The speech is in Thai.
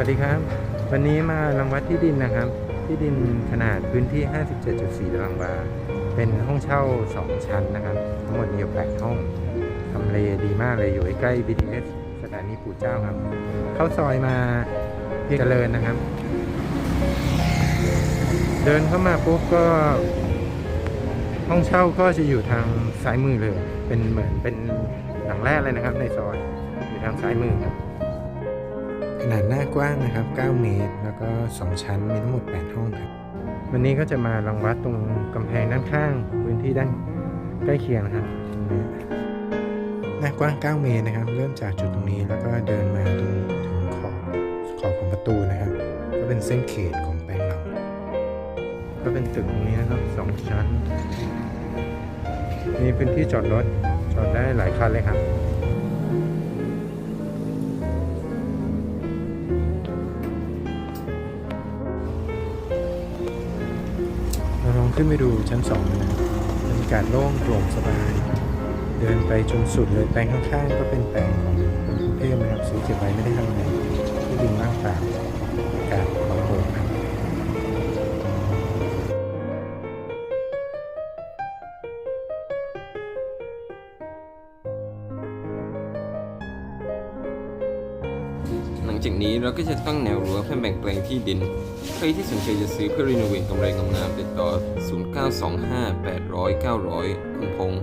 วัสดีครับ วันนี้มารังวัดที่ดินนะครับ ที่ดินขนาดพื้นที่ 57.4ตารางวา เป็นห้องเช่า 2 ชั้นนะครับ ทั้งหมดมีอยู่8ห้องทำเลดีมากเลยอยู่ใกล้ BTS สถานีปู่เจ้าครับ เข้าซอยมาเพียงเจริญนะครับ เดินเข้ามาปุ๊บก็ ห้องเช่าก็จะอยู่ทางซ้ายมือเลย เป็นเหมือนเป็นหลังแรกเลยนะครับ ในซอยอยู่ทางซ้ายมือครับ ขนาดหน้ากว้างนะครับ 9 เมตร แล้วก็ 2 ชั้น มีทั้งหมด 8 ห้องครับ วันนี้ก็จะมารังวัดตรงกำแพงด้านข้าง พื้นที่ด้านใกล้เคียงนะครับ หน้ากว้าง 9 เมตรนะครับ เริ่มจากจุดตรงนี้ แล้วก็เดินมาตรงถึงขอบขอบของประตูนะครับ ก็เป็นเส้นเขตของแปลงเรา ก็เป็นตึกตรงนี้นะครับ 2 ชั้น มีพื้นที่จอดรถ จอดได้หลายคันเลยครับ ขึ้นไปดูชั้นสองเลยนะครับรรยากาศโล่งโปร่งสบาย เดินไปจนสุดเลยแปลงข้างๆ ก็เป็นแปลงของกรุงเทพนะครับซื้อเก็บไว้ไม่ได้ทำอะไรที่ดินว่างเปล่าอากาศร้อน จากนี้เราก็จะตั้งแนวรั้วเพื่อแบ่งแปลงที่ดิน ใครที่สนใจจะซื้อเพื่อรีโนเวทกำไรงามๆติดต่อ 0925 800 900 คุณพงษ์